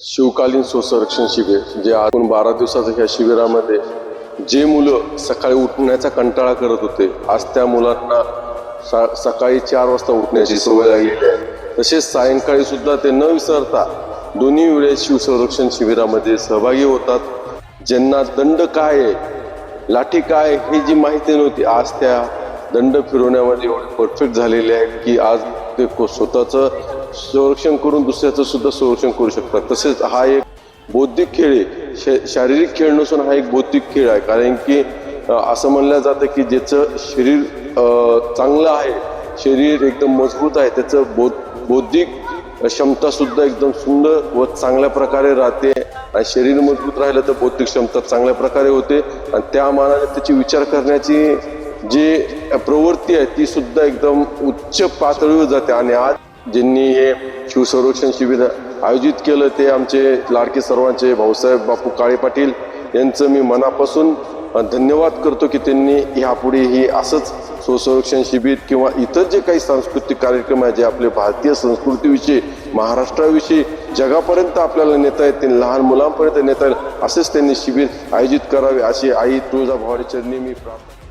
शिवकालीन स्वसंरक्षण शिबिर जे आपण बारा दिवसाचं ह्या शिबिरामध्ये जे मुलं सकाळी उठण्याचा कंटाळा करत होते आज त्या मुलांना सा सकाळी चार वाजता उठण्याची सवय लागलेली आहे तसेच सायंकाळी सुद्धा ते न विसरता दोन्ही वेळेस शिवसंरक्षण शिबिरामध्ये सहभागी होतात. ज्यांना दंड काय आहे लाठी काय हे ही जी माहिती नव्हती आज त्या दंड फिरवण्यामध्ये एवढे परफेक्ट झालेले आहेत की आज ते स्वतःचं संरक्षण करून दुसऱ्याचं सुद्धा संरक्षण करू शकतात. तसेच हा एक बौद्धिक खेळ आहे. शारीरिक खेळ नसून हा एक बौद्धिक खेळ आहे. कारण की असं म्हणलं जातं की ज्याचं शरीर चांगलं आहे शरीर एकदम मजबूत आहे त्याचं बौ बौद्धिक क्षमतासुद्धा एकदम सुंदर व चांगल्या प्रकारे राहते. आणि शरीर मजबूत राहिलं तर बौद्धिक क्षमता चांगल्या प्रकारे होते. आणि त्या मानाने त्याची विचार करण्याची जी प्रवृत्ती आहे ती सुद्धा एकदम उच्च पातळीवर जाते. आणि आज ज्यांनी हे शिवसंरक्षण शिबिर आयोजित केलं ते आमचे लाडके सर्वांचे भाऊसाहेब बापू काळे पाटील यांचं मी मनापासून धन्यवाद करतो की त्यांनी ह्यापुढे ही असंच स्वसंरक्षण शिबिर किंवा इतर जे काही सांस्कृतिक कार्यक्रम आहे जे आपले भारतीय संस्कृतीविषयी महाराष्ट्राविषयी जगापर्यंत आपल्याला नेता येतील लहान मुलांपर्यंत नेता येईल असेच त्यांनी शिबिर आयोजित करावे अशी आई तुळजाभवानी चरणी मी प्रार्थना